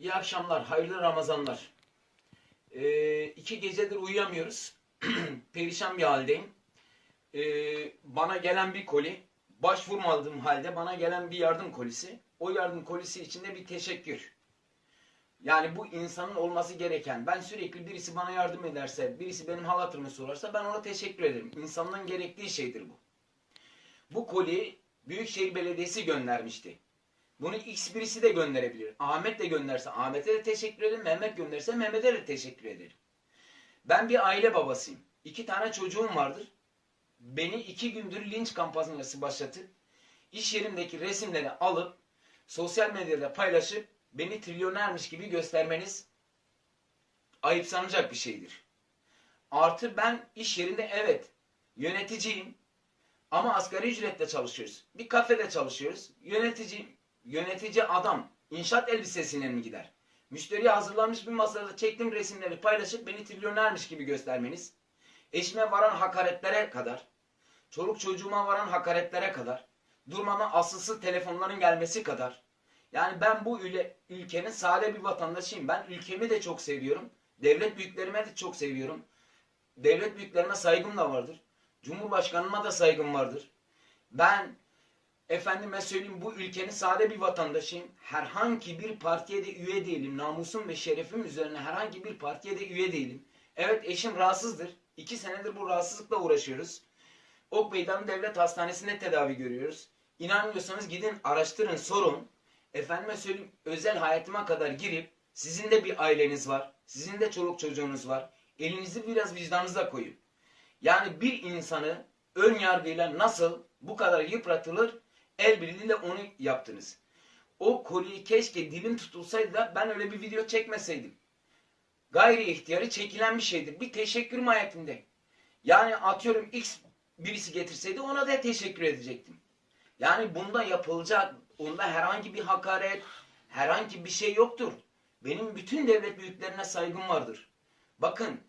İyi akşamlar, hayırlı Ramazanlar. Ee, iki gecedir uyuyamıyoruz. Perişan bir haldeyim. Ee, bana gelen bir koli, başvurmadığım halde bana gelen bir yardım kolisi. O yardım kolisi içinde bir teşekkür. Yani bu insanın olması gereken. Ben sürekli birisi bana yardım ederse, birisi benim hal hatırımı sorarsa ben ona teşekkür ederim. İnsanlığın gerektiği şeydir bu. Bu koliyi Büyükşehir Belediyesi göndermişti. Bunu X birisi de gönderebilir. Ahmet de gönderse Ahmet'e de teşekkür ederim. Mehmet gönderse Mehmet'e de teşekkür ederim. Ben bir aile babasıyım. İki tane çocuğum vardır. Beni iki gündür linç kampanyası başlatıp iş yerimdeki resimleri alıp sosyal medyada paylaşıp beni trilyonermiş gibi göstermeniz ayıp sanacak bir şeydir. Artı ben iş yerinde evet yöneticiyim ama asgari ücretle çalışıyoruz. Bir kafede çalışıyoruz. Yönetici, yönetici adam inşaat elbisesiyle mi gider? Müşteriye hazırlanmış bir masada çektiğim resimleri paylaşıp beni trilyonermiş gibi göstermeniz, eşime varan hakaretlere kadar, çoluk çocuğuma varan hakaretlere kadar, durmama asılsız telefonların gelmesi kadar. Yani ben bu ülkenin sade bir vatandaşıyım. Ben ülkemi de çok seviyorum. Devlet büyüklerime de çok seviyorum. Devlet büyüklerime saygım da vardır. Cumhurbaşkanıma da saygım vardır. Ben efendime söyleyeyim bu ülkenin sade bir vatandaşıyım. Herhangi bir partiye de üye değilim. Namusum ve şerefim üzerine herhangi bir partiye de üye değilim. Evet eşim rahatsızdır. İki senedir bu rahatsızlıkla uğraşıyoruz. Ok Meydanı Devlet Hastanesi'nde tedavi görüyoruz. İnanmıyorsanız gidin araştırın sorun. Efendime söyleyeyim özel hayatıma kadar girip sizin de bir aileniz var. Sizin de çoluk çocuğunuz var. Elinizi biraz vicdanınıza koyun. Yani bir insanı ön yargıyla nasıl bu kadar yıpratılır el birliğiyle onu yaptınız. O koliyi keşke dilim tutulsaydı da ben öyle bir video çekmeseydim. Gayri ihtiyarı çekilen bir şeydir. Bir teşekkür mahiyetinde. Yani atıyorum X birisi getirseydi ona da teşekkür edecektim. Yani bunda yapılacak, onda herhangi bir hakaret, herhangi bir şey yoktur. Benim bütün devlet büyüklerine saygım vardır. Bakın